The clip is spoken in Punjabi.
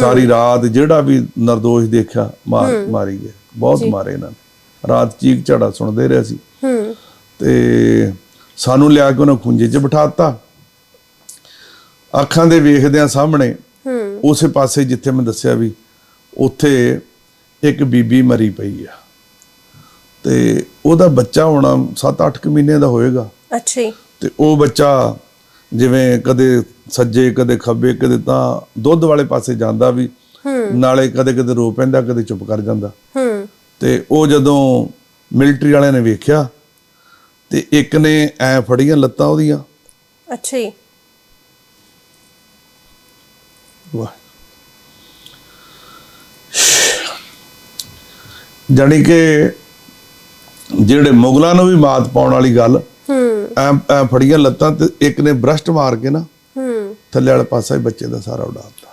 ਸਾਰੀ ਰਾਤ ਜਿਹੜਾ ਵੀ ਨਿਰਦੋਸ਼ ਦੇਖਿਆ ਮਾਰ ਮਾਰੀ ਗਏ ਬਹੁਤ ਮਾਰੇ ਇਹਨਾਂ ਨੇ। ਰਾਤ ਚੀਕ ਝੜਾ ਸੁਣਦੇ ਰਹੇ ਸੀ। ਹੂੰ। ਤੇ ਸਾਨੂੰ ਲਿਆ ਕੇ ਉਹਨਾਂ ਖੁੰਝੇ 'ਚ ਬਿਠਾਤਾ। ਅੱਖਾਂ ਦੇ ਵੇਖਦਿਆਂ ਸਾਹਮਣੇ ਹੂੰ। ਉਸੇ ਪਾਸੇ ਜਿੱਥੇ ਮੈਂ ਦੱਸਿਆ ਵੀ ਉੱਥੇ ਇੱਕ ਬੀਬੀ ਮਰੀ ਪਈ ਆ। ਤੇ ਉਹਦਾ ਬੱਚਾ ਹੋਣਾ 7-8 ਮਹੀਨੇ ਦਾ ਹੋਏਗਾ। ਅੱਛਾ ਤੇ ਉਹ ਬੱਚਾ ਜਿਵੇਂ ਕਦੇ ਸੱਜੇ ਕਦੇ ਖੱਬੇ ਕਦੇ ਤਾਂ ਦੁੱਧ ਵਾਲੇ ਪਾਸੇ ਜਾਂਦਾ ਵੀ ਨਾਲੇ ਕਦੇ ਕਦੇ ਰੋ ਪੈਂਦਾ ਕਦੇ ਚੁੱਪ ਕਰ ਜਾਂਦਾ। ਹੂੰ। ਤੇ ਉਹ ਜਦੋਂ ਮਿਲਟਰੀ ਵਾਲਿਆਂ ਨੇ ਵੇਖਿਆ ਤੇ ਇੱਕ ਨੇ ਐ ਫੜੀਆਂ ਲੱਤਾਂ ਉਹਦੀਆਂ। ਅੱਛਾ ਜੀ। ਵਾਹ। ਜਾਣੀ ਕਿ ਜਿਹੜੇ ਮੁਗਲਾਂ ਨੂੰ ਵੀ ਮਾਤ ਪਾਉਣ ਵਾਲੀ ਗੱਲ ਫੜੀਆਂ ਲੱਤਾਂ ਤੇ ਇੱਕ ਨੇ ਬ੍ਰਸ਼ਟ ਮਾਰ ਕੇ ਨਾ ਹੂੰ। ਥੱਲੇ ਵਾਲਾ ਪਾਸਾ ਹੀ ਬੱਚੇ ਦਾ ਸਾਰਾ ਉਡਾਤਾ